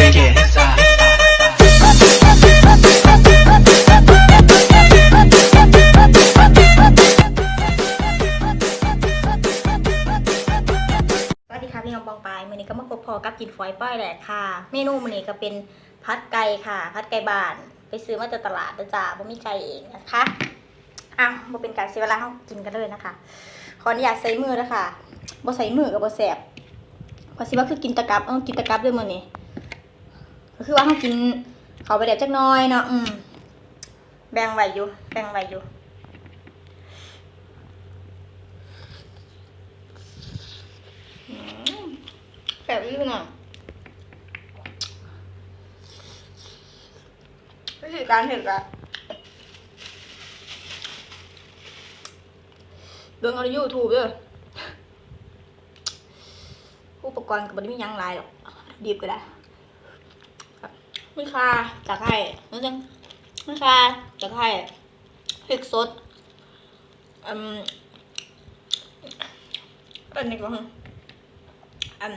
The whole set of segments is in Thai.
take it inside. สวัสดีค่ะพี่น้องปองปายมือนี้ก็มาพบพอกับกินฝอยป้อยแหละค่ะ เมนูมื้อนี้ก็เป็นพัดไก่ค่ะ พัดไก่บาน ไปซื้อมาจากตลาดนะจ้าบ่มีไก่เองนะคะอะบ่เป็นการเสียเวลาเฮากินกันเลยนะคะ ขออนุญาตใส่มือนะคะบ่ใส่มือก็บ่แซ่บเพราะสิว่าคือกินตะกับเออกินตะกับด้วยมื้อนี้ ก็คือว่าเฮากินเขาไปแบบจักน้อยเนาะอืมแบ่งไว้อยู่ แบ่งไว้อยู่แบบนี้หน่อยวิธีการเห็ดอะเบิ่งเอาในยูทูบเด้ออุปกรณ์กับบไดมีหยังหลายหรอกดีบก็ได้ ไม่คาจากไข่นั่นจังไม่คาจากไข่พริกสดอืมอันนี้ก็ออัน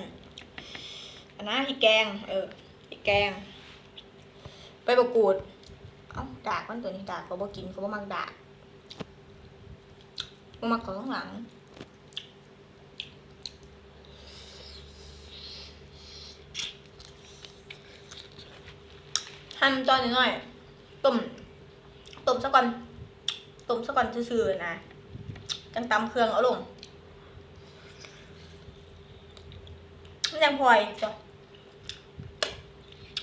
อันนั้นพริกแกง เออพริกแกง ไปประกูดเอ้าดากมันตัวนี้ดากเขาบอกกินเขาบอกมักดากมันมักของข้างหลัง หั่นจอนนิดหน่อยต้มต้มสักก่อนต้มสักก่อนซื่อๆนะจังตำเครื่องเอาลงมันยังพลอยจ้ะ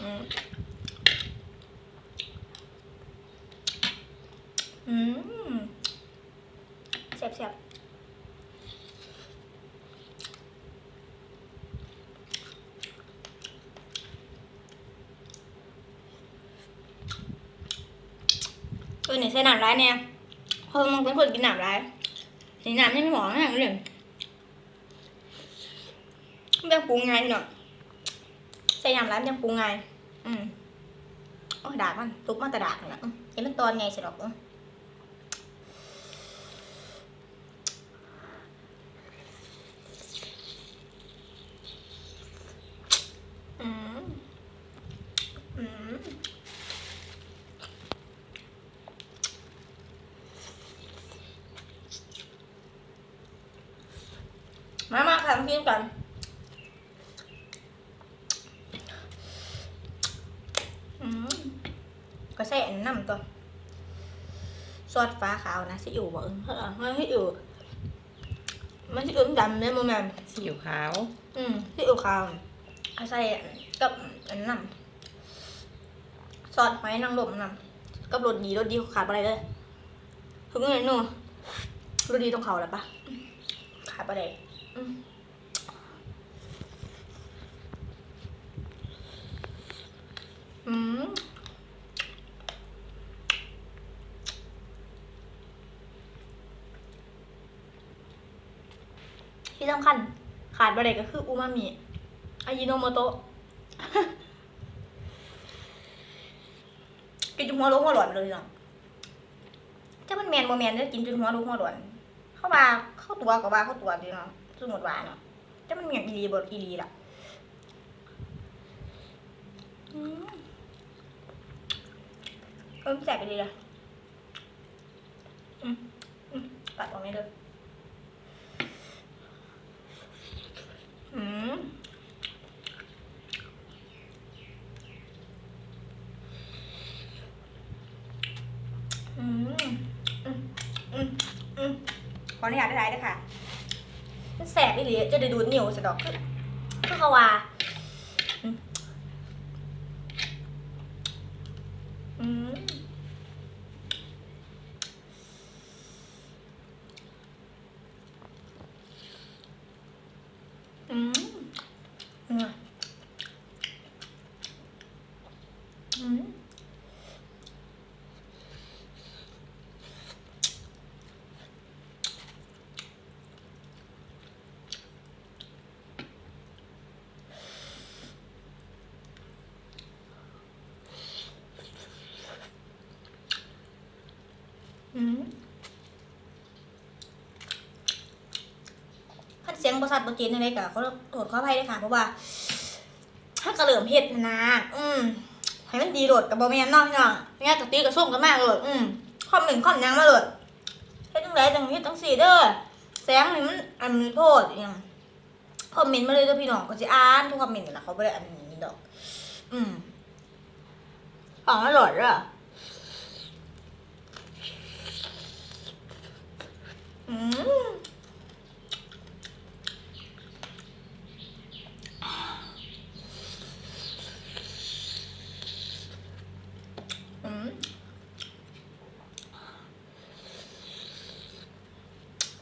อืมอืมแซ่บแซ่บตัว นี้ใส่น้ำร้ายเนี่ยเพราะมันเป็นคนกินน้ำร้ายสีน้ำนี่ไม่หมอนะอย่างเรื่องแบบปรุงไงพี่น้องใส่น้ำร้ายยังปรุงไงอืมโอ้ด่ามันทุบมาแต่ด่ากันละเอ็มันตอนไงสิหรอกอืมอืมอืม มามาค่ะพี่กันอืมก็ใส่อันน้ำตัวซอสฟ้าขาวนะซีอิ๊วบ่เอิ้งเออมันซีอิ๊วมันซีอิ๊วดำเนี่ยโมแมนสีอิ๊วขาว อืมซีอิ๊วขาวเอาใส่กับอันน้ำซอสหอยนางรมน้ำกับรสดีรสดีขาดอะไรเลยถึงเงินนู่นรสดีตรงเขาแล้วปะขาดอะไร อืมที่สำคัญ ขาดบะเด็ก็คืออูมามิอายิโนโมโตะกินจนหัวโลกหัวหลอนเลยเนาะถ้ามันแมนโมแมนจะกินจนหัวโลกหัวหลอน เข้ามาเข้าตัวกับว่าเข้าตัวดีเนาะ สมมติว่าเนาะถ้ามันมนอีรีบทอีรีล่ะอืมเออแจกไปดีเลยอืมอืมตัดออกไม่เลยอืมอืมอืมอืมขออนุญาตได้ได้ค่ะ แสบอีหลีจะได้ดูดเหนียวสะดอกคือคือเขาว่าอืมอืมอืมอืมอืม อืมคันเสียงประสาทบนจีนอะไรกะเขาโทษขออภัยด้วยค่ะ เพราะว่า ถ้ากระเหลิมเห็ดนะนะอืมให้มันดีโหลดกับบอแมนเนาะพี่น้องง่ยกับตีกับส้มกันมากเลยอืมคอมหนึ่งคอมยังมาเลยเฮ็ดจังไรจังเฮ็ดจังสี่เด้อแสงนี่มันอันโทษอหยังคอมเมนต์มาเลยเด้อพี่น้องก็จะอ่านทุกคอมเมนต์นะเขาไม่ได้อันนี้ดอก อืมของอร่อยด้วยอะม อืม กิ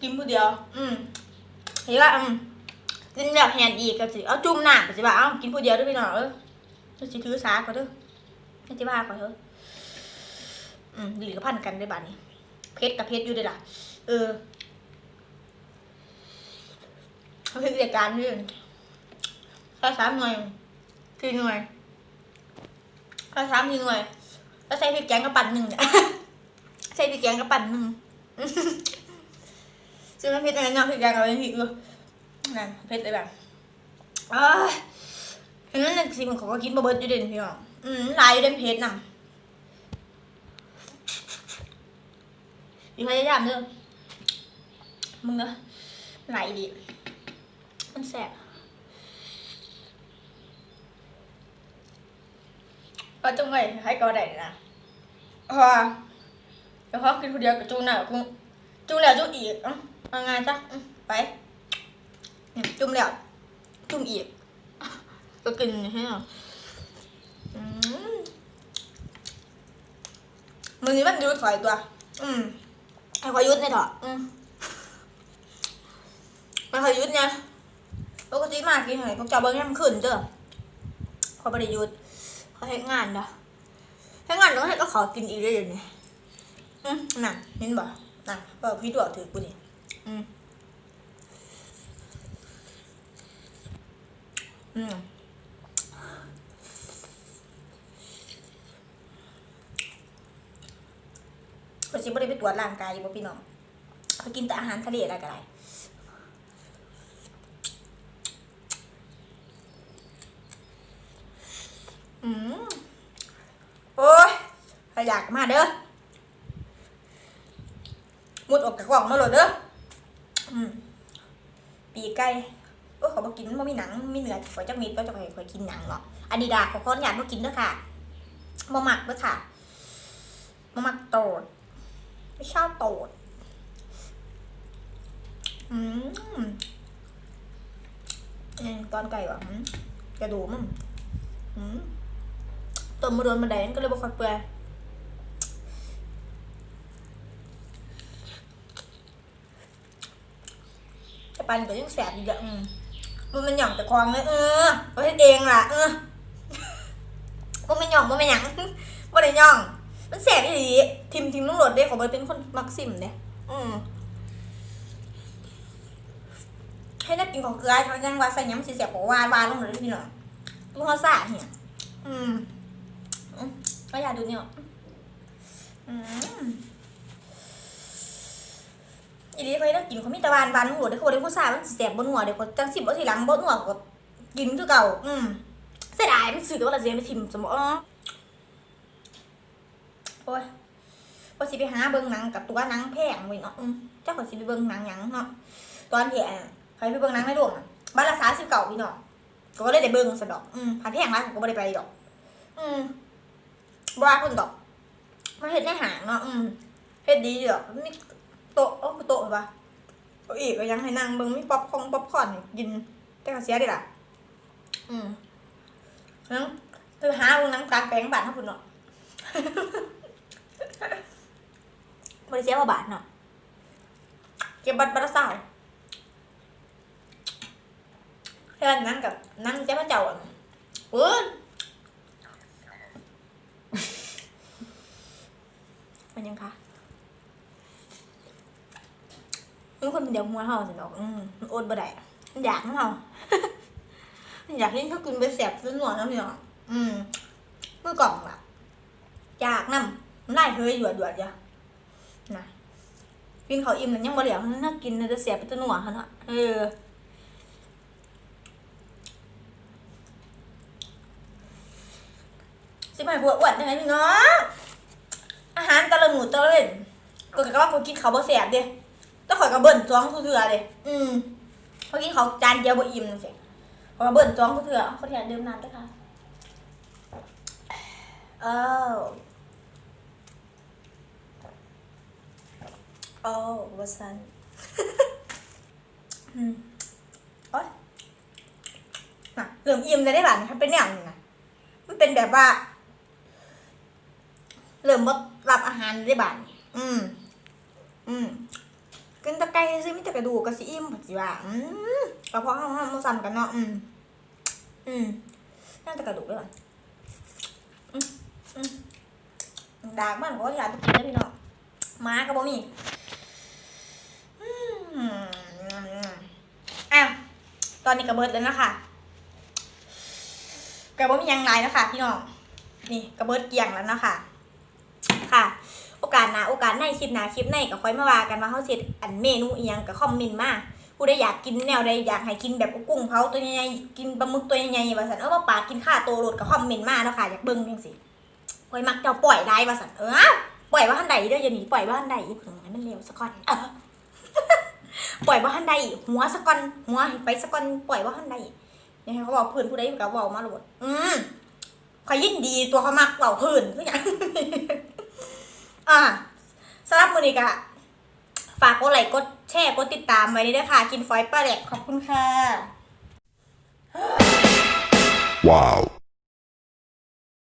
นผู้เดียว อืมเห็นว่าอืมกินแบบแหนอีกก็สิเอาจุ่มหนักก็สิว่าเอากินผู้เดียวด้วยพี่น้องเออจะสิถือสาก็เด้อจะสิว่าก็เถอะอืมดีกับพันกันได้บัดนี้ เพชรกับเพชรอยู่เด้อล่ะ เออ เขาเป็นกิจการที่แค่สามหน่วยสี่หน่วยแค่สามสี่หน่วยแล้วใส่พริกแกงกระปั่นหนึ่งเนี่ยใส่พริกแกงกระปั่นหนึ่งซื้อน้ำพริกอะไรเนาะพริกแกงเอาไว้พริกเลยนั่นเผ็ดเลยแบบเอ้ยเห็นนั่นน่ะสิมันเขาก็กินบะเบิดอยู่เด่นพี่น้องอืมหลายอยู่เด่นเผ็ดนำมีพยายามเด้อมึงเนอะไหลดิ มันแสบก็จังไงให้ก็ได้นะพอเดี๋ยวพอกินคนเดียวกับจูนน่ะกูจูนแล้วจูนอีกเอะเอาไงจ๊ะอืมไปนี่จุ่มแล้วจุ่มอีก ก็กินให้หรออืมมือนี้มันยุดถอยตัว อืมไอ้ขอยุดในเถอะอืมมันขอยุดไง ปกติมากินหอยพวกเจ้าเบิ้งให้มันขึ้นเจ้อพอไม่ได้หยุดเขาให้งานเด้อถ้งั้นต้องให้ก็ขอกินอีกได้เลยเนี่ยอืมน่ะเห็นบ่น่ะเปิดพี่ตัวถือกูดิอืมอืมก็สิบ่ได้ไปตรวจร่างกายอยู่บ่พี่น้องเขากินแต่อาหารทะเลอะไรก็ได้ อืมโอ้ยอยากมาเด้อมุดออกจากกล่องมาเลยเด้ออืมปีไก่เออเขาบอกกินมันมีหนังมีเนื้อขอยจักมีก็จะข่อยข่อยกินหนังเนาะอันดีดาเขาขออนุญาตบ่กินเด้อค่ะบ่มักเด้อค่ะบ่มักโตดไม่ชอบโตดอืมอืมตอนไก่ว่ะอืมกระดูกมันอืม ต้มมาโดนมาแดงก็เลยบอกค่อยเปื่อยแต่ปันก็ยังแสบอยู่อะอืมมันเป็นหย่องแต่คลองเลยเออประเทศเองล่ะเออมันเป็นหย่องมันเป็นหยังมันได้หย่อง มันแสบอีหลีทิมทิมต้องหลดด้ขอเบิร์เป็นคนมักซิมเด้อืมให้นักกินของเกลือเขายังว่าใส่ยังสีแสบบอกวานวานลงเลยพี่น้องลูกเขาซ่าเนี่ยอือืม ก็อยากดูเนี่ยอืมอีนี้เคยได้กินเขามีตะวานวานหัวเดี๋ยวเขาได้ผู้ชายมันแสบบนหัวเดี๋ยวจังสิบเอาทีหลังบนหัวก็กินคือเก่า อืมเสียดายมันสื่อตัวละเสียไปทิมสมองอ๋อโอ้ยว่าสิไปหาเบิ่งหนังกับตัวหนังแพงเว้ยเนาะเจ้าขอสิไปเบิ่งหนังหยังเนาะตอนเที่ยใครไปเบิ่งหนังในโรงอะบ้านละสามสิบเก่าพี่เนาะก็เลยได้เบิ่งสะดอกอืมผ่านแพงร้านผมก็ไม่ได้ไปดอก อืม ว่าคนดอก มันเห็ดในหางเนาะอืมเห็ดดีดอกนี่โต๊ะโอ้โต๊ะปะเอาอีกก็ยังให้นั่งเบิ่งมีป๊อปคองป๊อปคอร์นกิน แต่ก็เสียดิล่ะ อืมนั่งเธอหาเบิ่งนังกลางแปลงบาทเท่าคุณเนาะบริเสียว่าบาทเนาะเก็บบัตรบัตรสาวเพื่อนนั่งกับนั่งเจ้าพระเจ้าอะเออ มันยังคะมันคนเป็นเดี๋ยวมัวเห่าสิเนาะอืมอดบ่ได้อยากเห่าอยากให้เขากินไปแสบซื้อหนวดแล้วพี่เนาะอืมเมื่อก่องล่ะอยากนำมันไล่เฮ้ยหยวดหยวดๆอย่านะกินเขาอิ่มแล้วยังบ่เหลียวน่ากินน่าจะเสียไปตัวหนวดเขาเนาะเออสิมาให้ผัวอวนจังไงพี่น้อง หารแต่ละมือแต่ละเว้นก็ก็ว่าพวกกินเขาวบ่แซ่บเด้ต้องข่อยก็เบิ่นจ้องทุกเทื่อเด้อืมพอกินเขาวจานเดียวบ่อิ่มจังซี่ข่อยก็เบิ่นจ้องทุกเทื่อขออนุญาตดื่มน้ำด้วยค่ะเอ้โอ้ว่าซั่นอืมโอ๊ยน่ะเริ่มอิ่มเลยได้บ้านี่มันเป็นอย่างนี้นะมันเป็นแบบว่าเริ่มบ่ รับอาหารได้บ้านนี่อืม อืมกินแตะไคร้ซื้อมีแต่กระดูกก็สิอิ่มปัจจุบันอืมกระเพาะห้ามมาซ้ำกันเนาะอืม อืมน่าจะกระดูกด้วยก่อนอืมอืมดากมันก็อยากไปกินได้พี่เนาะม้าก็บ่มีอืมอ้าวตอนนี้กระเบิดแล้วนะคะกระเบิดมีหยังไรนะคะพี่น้องนี่กระเบิดเกลี่ยงแล้วนะคะ ค่ะ โอกาสหนาโอกาสในคลิปหนาคลิปในก็ค่อยมาว่ากันว่าเฮาสิอันเมนูอีหยังก็คอมเมนต์มาผู้ใดอยากกินแนวใดอยากให้กินแบบกุ้งเผาตัวใหญ่ๆกินปลาหมึกตัวใหญ่ๆว่าซั่นเออว่าปากินข้าโตโลดก็คอมเมนต์มาเนาะค่ะอยากเบิ่งจังซี่ค่อยมักเจ้าปล่อยได้ว่าซั่นเออปล่อยว่าทันใดเด้ออย่าหนีปล่อยว่าทันใดอีเพิ่งให้มันเร็วซะก่อนเออปล่อยว่าทันใดหัวซะก่อนหัวให้ไปซะก่อนปล่อยว่าทันใดเนี่ยเขาบอกเพื่อนผู้ใดก็เว้ามาโลดอืมขอยยินดีตัวเขามักเว้าเพื่อนคือหยัง อ่าสำหรับมือนี้กะฝากกดไลค์กดแชร์กดติดตามไว้ด้วยค่ะ กินฟอยปลาแหลกขอบคุณค่ะ Wow.